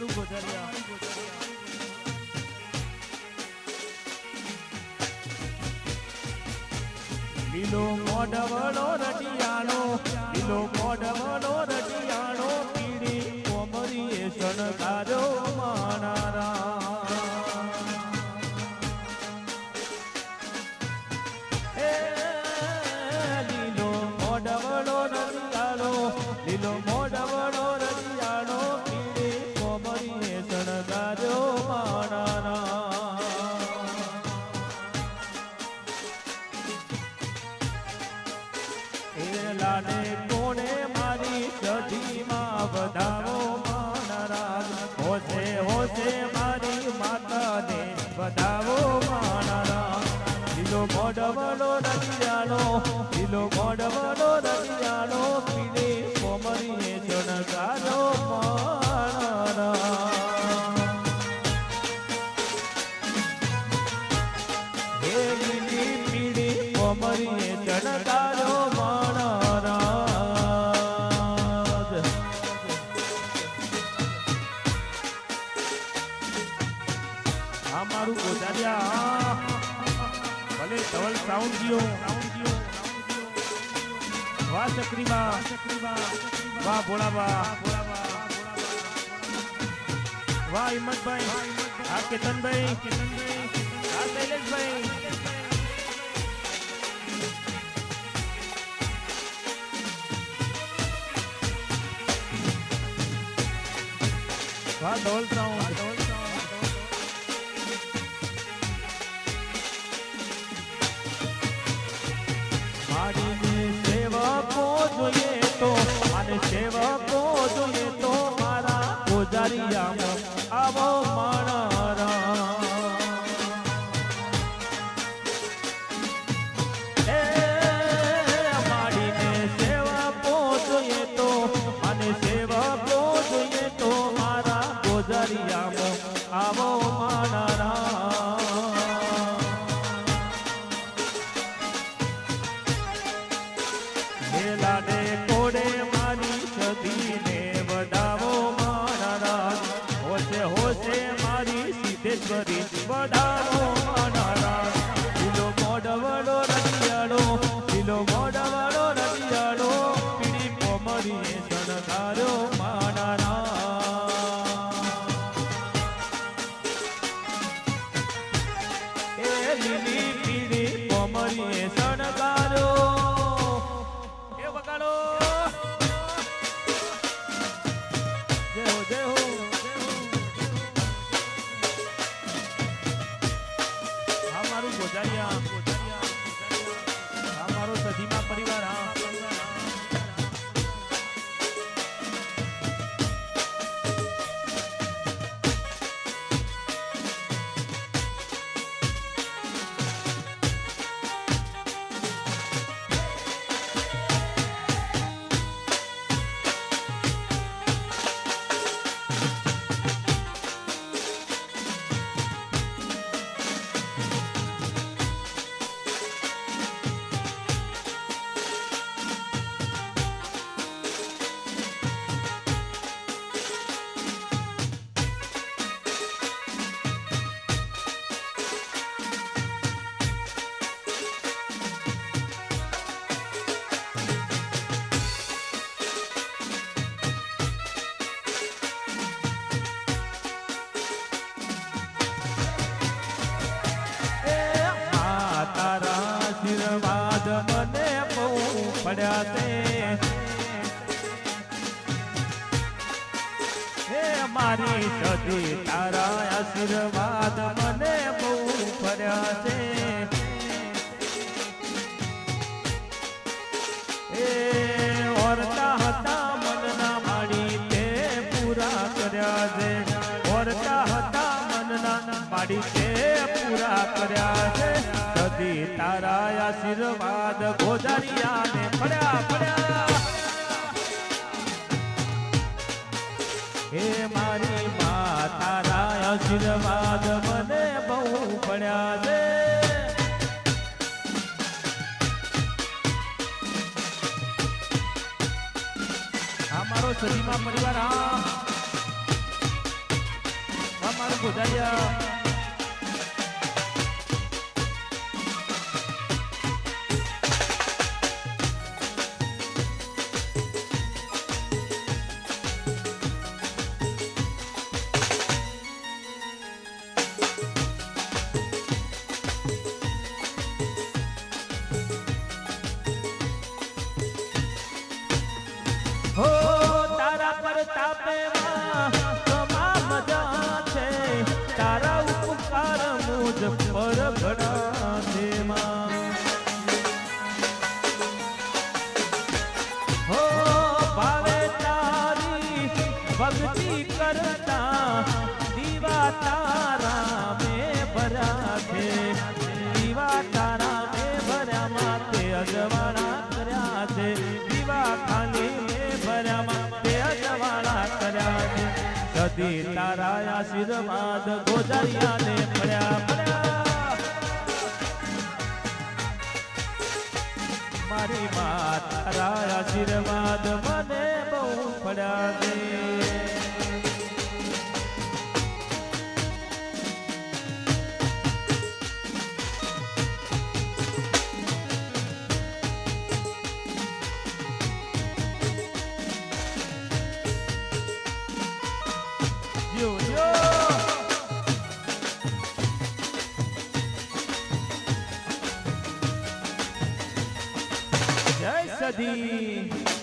અમારું ગોધરિયા. લીલો મોડવડો રટિયાનો લીલો મોડવડો રટિયાનો પીડી કોમરીએ શણગારો માનારા એ લાડે કોણે મારી સધીમાં વધાવો માનરાજ? હોશે હોશે મારી માતાને વધાવો માનરાજ. લીલો મોઢવડો રતિયાનો લીલો મોઢવડો વાહ ચક્રીમાં વાહ ભોળાબા વાહ હિંમતભાઈ આ કેતનભાઈ આ શૈલેષભાઈ વાહ ધવલ ગોજારિયામાં આવો માણરા આશીર્વાદ મને બહુ પડ્યા હે મારી સદી તારા આશીર્વાદ મને બહુ પડ્યા છે. ઓરતા હતા મનના માડી તે પૂરા કર્યા છે. ઓરતા હતા મનના માડી તે પૂરા કર્યા છે. સુધી તારા આશીર્વાદ ગોજારિયા ને પડ્યા પડ્યા. હે મારી મા, તારા આશીર્વાદ મને બહુ પડ્યા છે. અમારો સજીમાં પરિવાર હા અમારો ગોજારિયા નથી તારા આશીર્વાદ ગોદરિયાને મળ્યા મળ્યા મારી માં તારા આશીર્વાદ મને બહુ પડ્યા the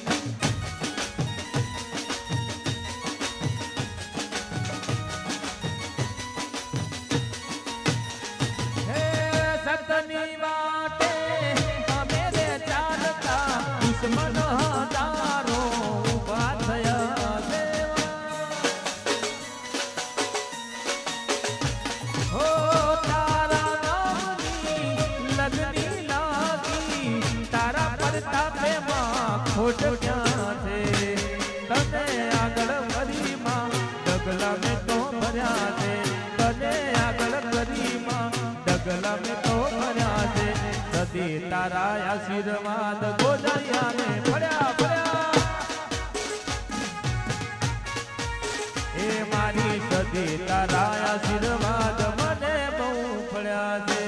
છે તારા આશીર્વાદ પડ્યા છે.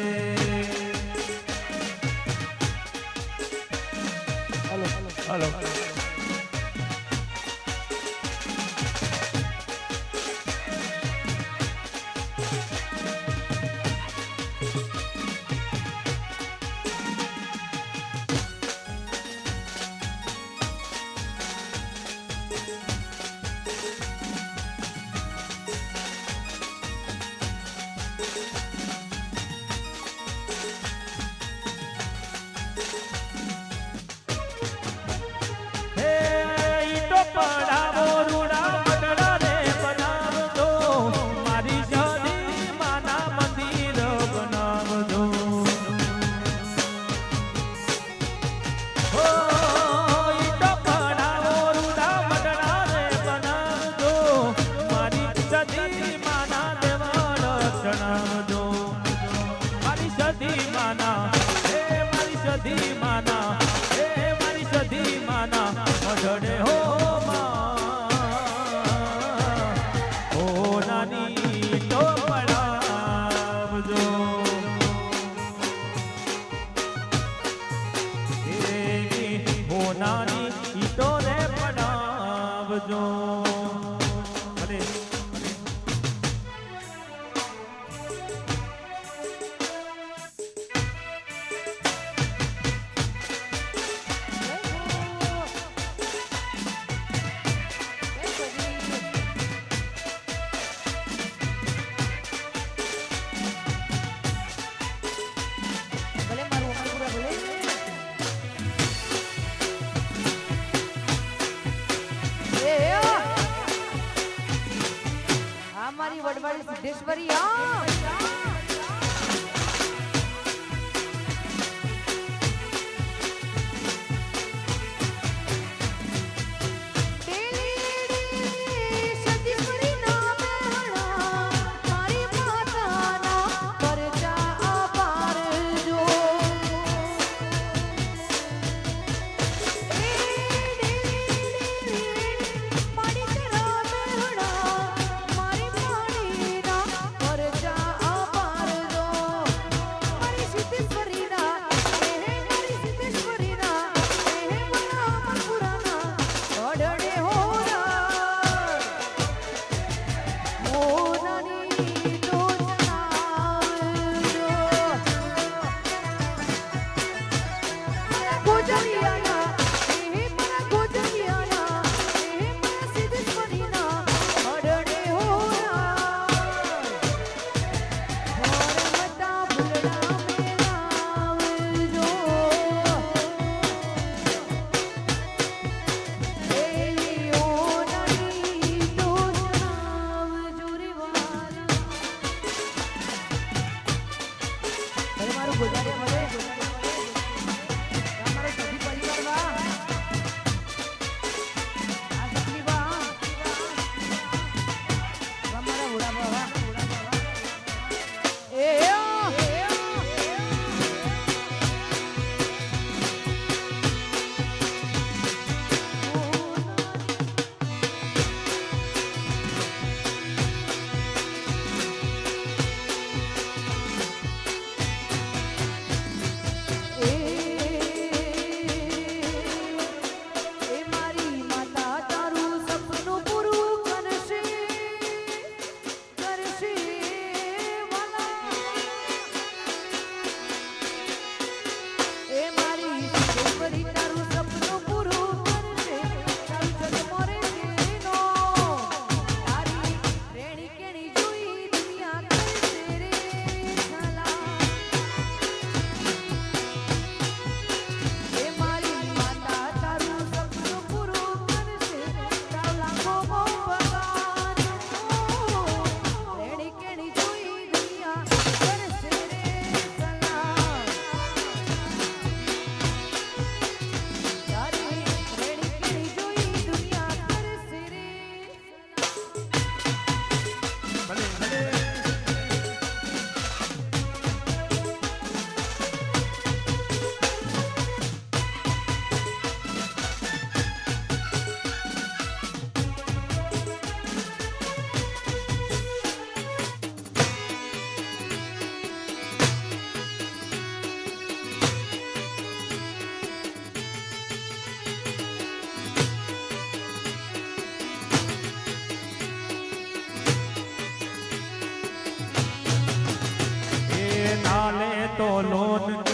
ના લે તો લોન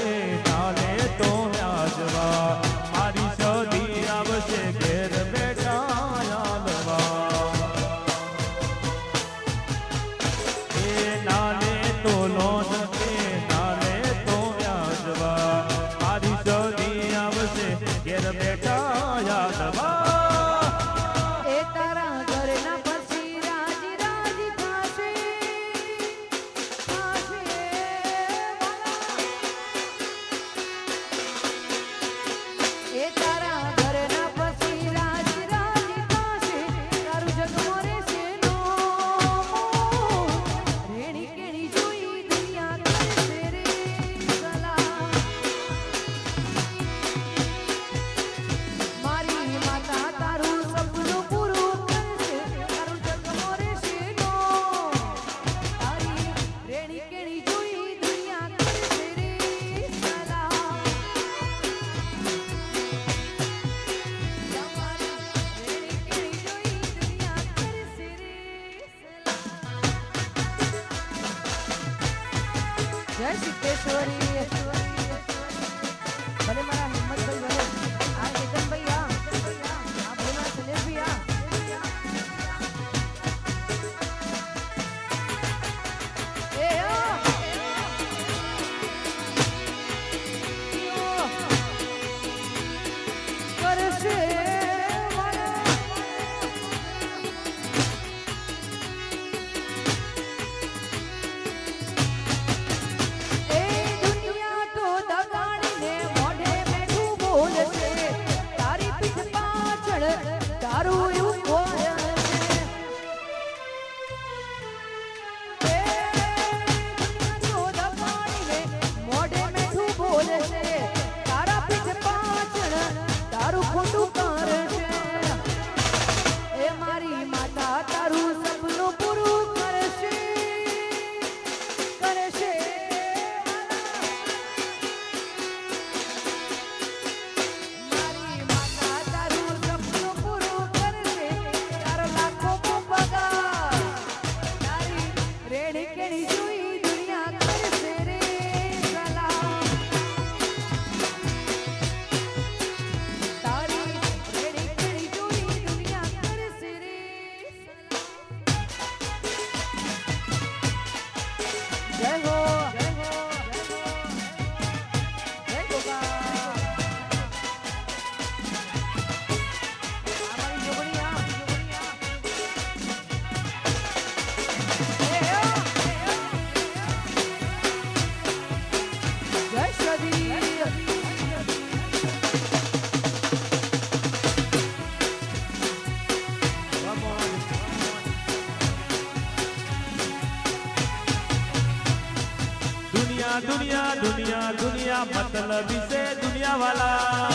દુનિયા દુનિયા દુનિયા મતલબ છે દુનિયા વાલા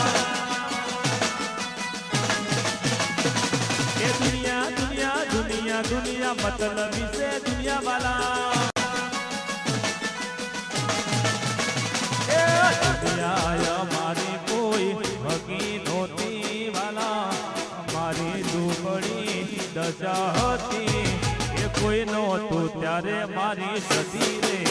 એ દુનિયા દુનિયા દુનિયા દુનિયા મતલબ છે દુનિયા વાલા એ દુનિયા અમારી કોઈ હકી નહોતી વાલા મારી દુબળી દશા હતી એ કોઈ નહોતું ત્યારે મારી સતી રે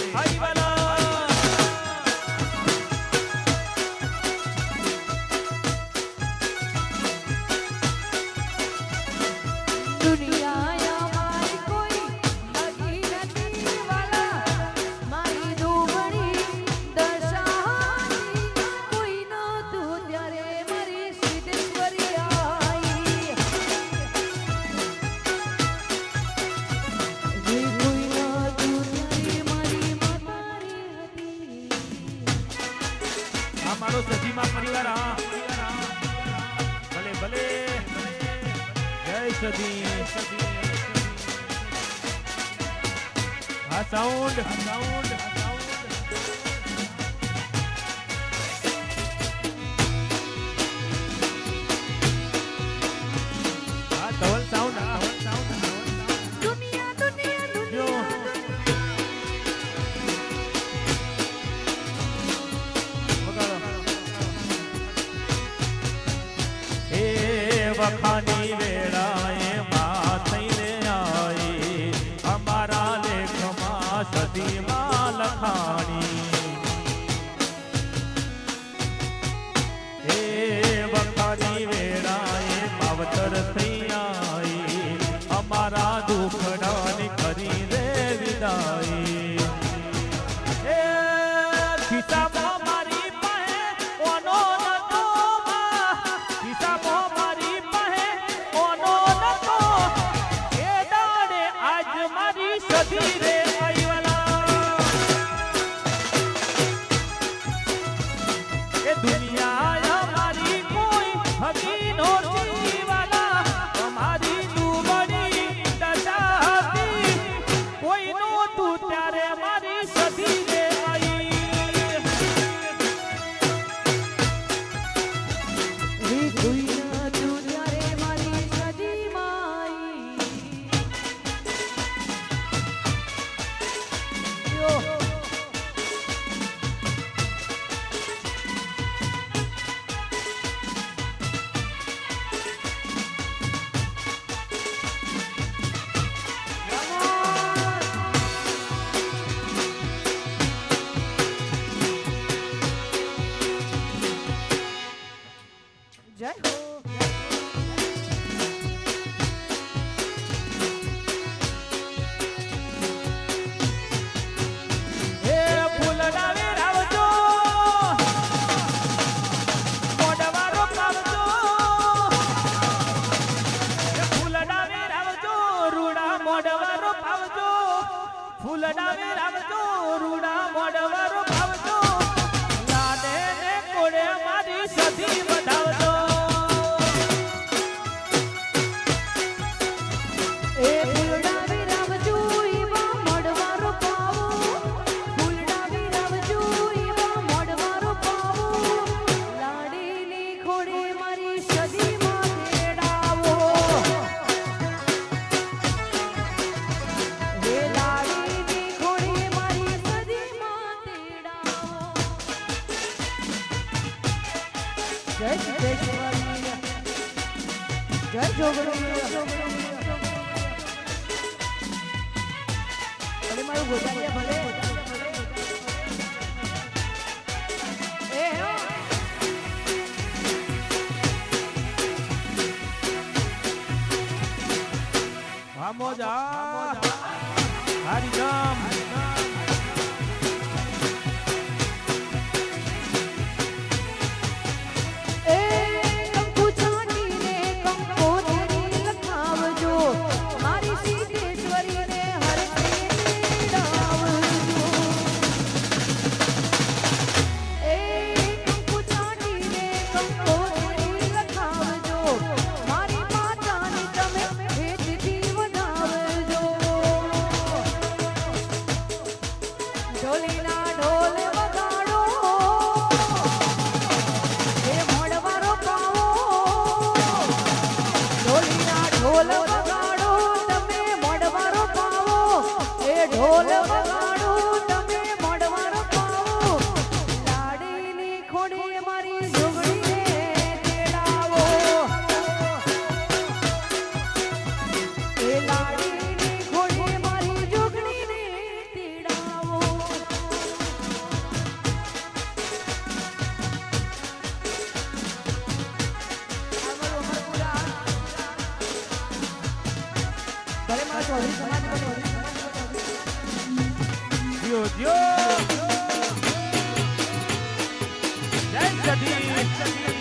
И ya. life.